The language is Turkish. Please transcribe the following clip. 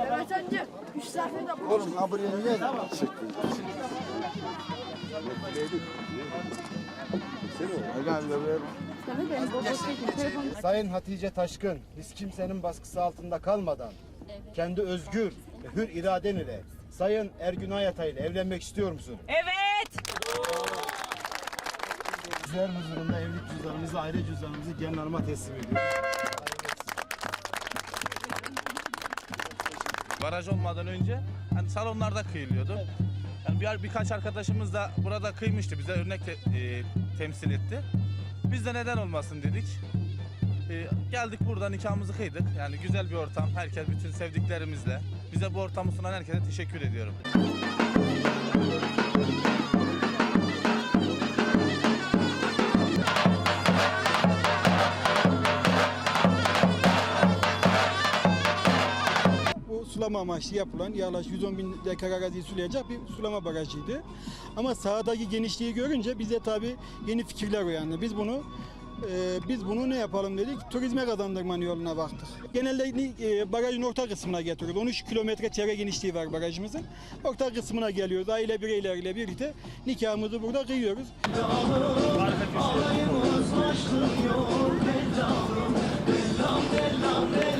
Evet önce üç sayfayı da bu. Oğlum ha buraya niye çektin? Sayın Hatice Taşkın, biz kimsenin baskısı altında kalmadan kendi özgür ve hür iraden ile Sayın Ergün Ayatay ile evlenmek istiyor musun? Evet. Sizler huzurunda evlilik cüzdanımızı, aile cüzdanımızı hanıma teslim ediyoruz. Baraj olmadan önce hani salonlarda kıyılıyordu. Yani bir, birkaç arkadaşımız da burada kıymıştı. Bize örnek te- e, temsil etti. Biz de neden olmasın dedik. E, geldik burada nikahımızı kıydık. Yani güzel bir ortam. Herkes bütün sevdiklerimizle. Bize bu ortamı sunan herkese teşekkür ediyorum. Sulama amaçlı yapılan yaklaşık 110 bin dekar araziyi sulayacak bir sulama barajıydı. Ama sahadaki genişliği görünce bize tabii yeni fikirler uyandı. Biz bunu e, biz bunu ne yapalım dedik, turizme kazandırmanın yoluna baktık. Genelde e, barajın orta kısmına getiriyoruz. 13 kilometre çevre genişliği var barajımızın. Orta kısmına geliyoruz. Aile bireyleriyle birlikte nikahımızı burada kıyıyoruz. Harika bir şey.